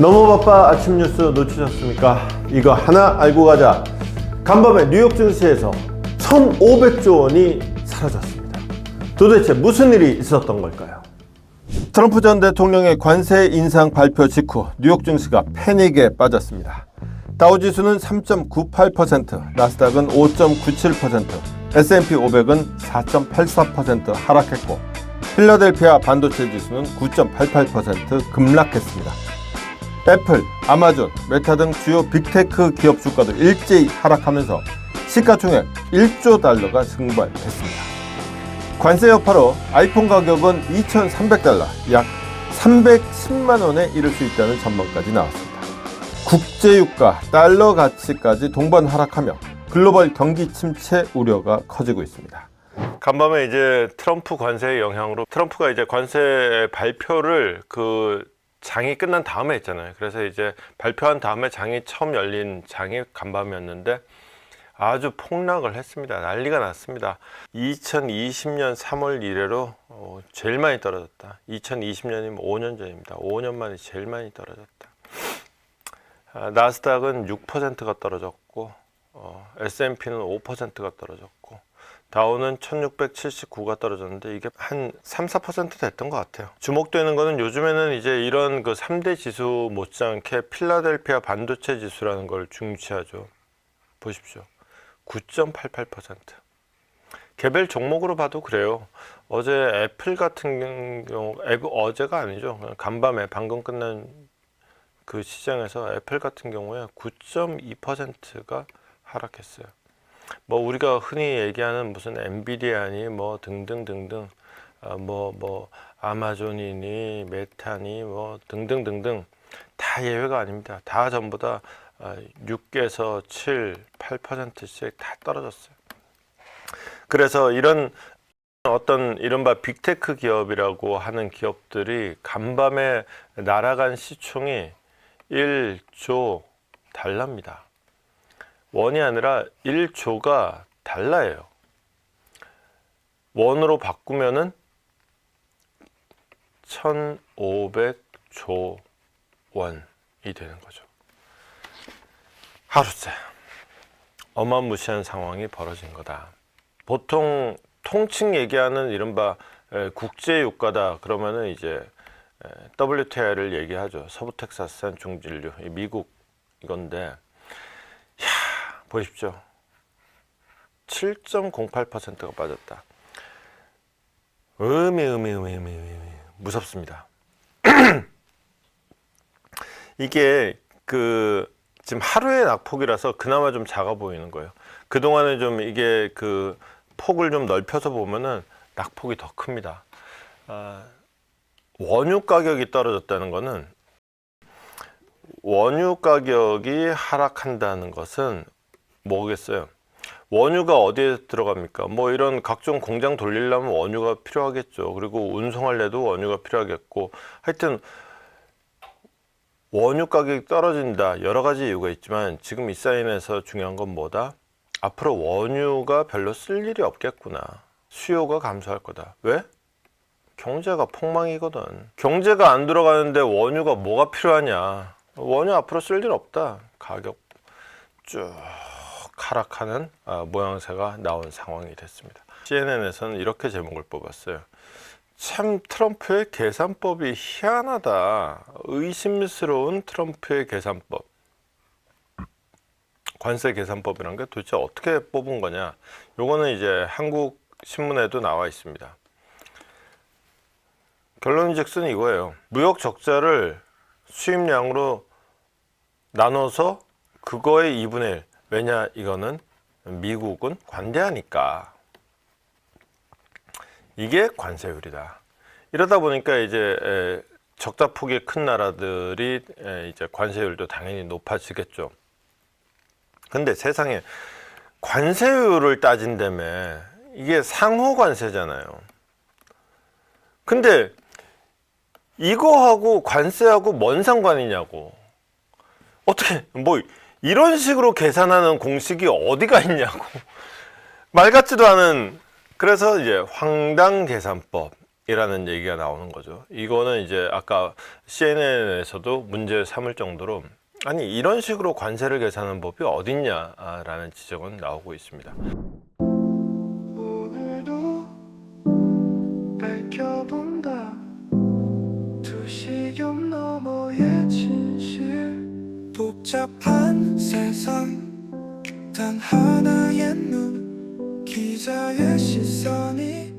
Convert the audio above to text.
너무 바빠 아침 뉴스 놓치셨습니까? 이거 하나 알고 가자. 간밤에 뉴욕 증시에서 1,500조 원이 사라졌습니다. 도대체 무슨 일이 있었던 걸까요? 트럼프 전 대통령의 관세 인상 발표 직후 뉴욕 증시가 패닉에 빠졌습니다. 다우지수는 3.98%, 나스닥은 5.97%, S&P 500은 4.84% 하락했고 필라델피아 반도체 지수는 9.88% 급락했습니다. 애플, 아마존, 메타 등 주요 빅테크 기업 주가도 일제히 하락하면서 시가총액 1조 달러가 증발했습니다. 관세 여파로 아이폰 가격은 2,300달러, 약 310만 원에 이를 수 있다는 전망까지 나왔습니다. 국제유가, 달러 가치까지 동반 하락하며 글로벌 경기 침체 우려가 커지고 있습니다. 간밤에 이제 트럼프 관세의 영향으로 트럼프가 이제 관세 발표를 그 장이 끝난 다음에 했잖아요. 그래서 이제 발표한 다음에 장이 처음 열린 장이 간밤이었는데 아주 폭락을 했습니다. 난리가 났습니다. 2020년 3월 이래로 어, 제일 많이 떨어졌다. 2020년이면 5년 전입니다. 5년 만에 제일 많이 떨어졌다. 아, 나스닥은 6%가 떨어졌고 어, S&P는 5%가 떨어졌고 다우는 1679가 떨어졌는데 이게 한 3, 4% 됐던 것 같아요. 주목되는 거는 요즘에는 이제 이런 그 3대 지수 못지않게 필라델피아 반도체 지수라는 걸 중시하죠. 보십시오. 9.88%. 개별 종목으로 봐도 그래요. 어제 애플 같은 경우, 애- 어제가 아니죠. 간밤에 방금 끝난 그 시장에서 애플 같은 경우에 9.2%가 하락했어요. 뭐 우리가 흔히 얘기하는 무슨 엔비디아니 뭐 등등등등 뭐뭐 아마존이니 메타니 뭐 등등등등 다 예외가 아닙니다. 다 전부 다 6에서 7, 8%씩 다 떨어졌어요. 그래서 이런 어떤 이른바 빅테크 기업이라고 하는 기업들이 간밤에 날아간 시총이 1조 달러입니다. 원이 아니라 1조가 달러예요. 원으로 바꾸면은 1,500조 원이 되는 거죠. 하루째 어마무시한 상황이 벌어진 거다. 보통 통칭 얘기하는 이른바 에, 국제 유가다 그러면은 이제 에, WTI를 얘기하죠. 서부 텍사스산 중진류 이 미국 이건데 보십시오. 7.08%가 빠졌다. 음이 음이 음이 음이 음이 무섭습니다. 이게 그 지금 하루의 낙폭이라서 그나마 좀 작아 보이는 거예요. 그 동안에 좀 이게 그 폭을 좀 넓혀서 보면은 낙폭이 더 큽니다. 아, 원유 가격이 떨어졌다는 거는 원유 가격이 하락한다는 것은 뭐겠어요? 원유가 어디에 들어갑니까? 뭐 이런 각종 공장 돌리려면 원유가 필요하겠죠. 그리고 운송할래도 원유가 필요하겠고 하여튼 원유 가격이 떨어진다. 여러 가지 이유가 있지만 지금 이 사인에서 중요한 건 뭐다? 앞으로 원유가 별로 쓸 일이 없겠구나. 수요가 감소할 거다. 왜? 경제가 폭망이거든. 경제가 안 들어가는데 원유가 뭐가 필요하냐? 원유 앞으로 쓸 일 없다. 가격 쭉 하락하는 아, 모양새가 나온 상황이 됐습니다. CNN에서는 이렇게 제목을 뽑았어요. 참 트럼프의 계산법이 희한하다. 의심스러운 트럼프의 계산법. 관세 계산법이란 게 도대체 어떻게 뽑은 거냐? 요거는 이제 한국 신문에도 나와 있습니다. 결론즉슨 이거예요. 무역 적자를 수입량으로 나눠서 그거의 2분의 1. 왜냐 이거는 미국은 관대하니까. 이게 관세율이다. 이러다 보니까 이제 에, 적자 폭이 큰 나라들이 에, 이제 관세율도 당연히 높아지겠죠. 근데 세상에 관세율을 따진다며 이게 상호 관세잖아요. 근데 이거하고 관세하고 뭔 상관이냐고. 어떻게 뭐 이런 식으로 계산하는 공식이 어디가 있냐고. 말 같지도 않은 그래서 이제 황당 계산법 이라는 얘기가 나오는 거죠. 이거는 이제 아까 CNN에서도 문제 삼을 정도로 아니 이런 식으로 관세를 계산하는 법이 어딨냐라는 지적은 나오고 있습니다. 복잡한 세상 단 하나의 눈 기자의 시선이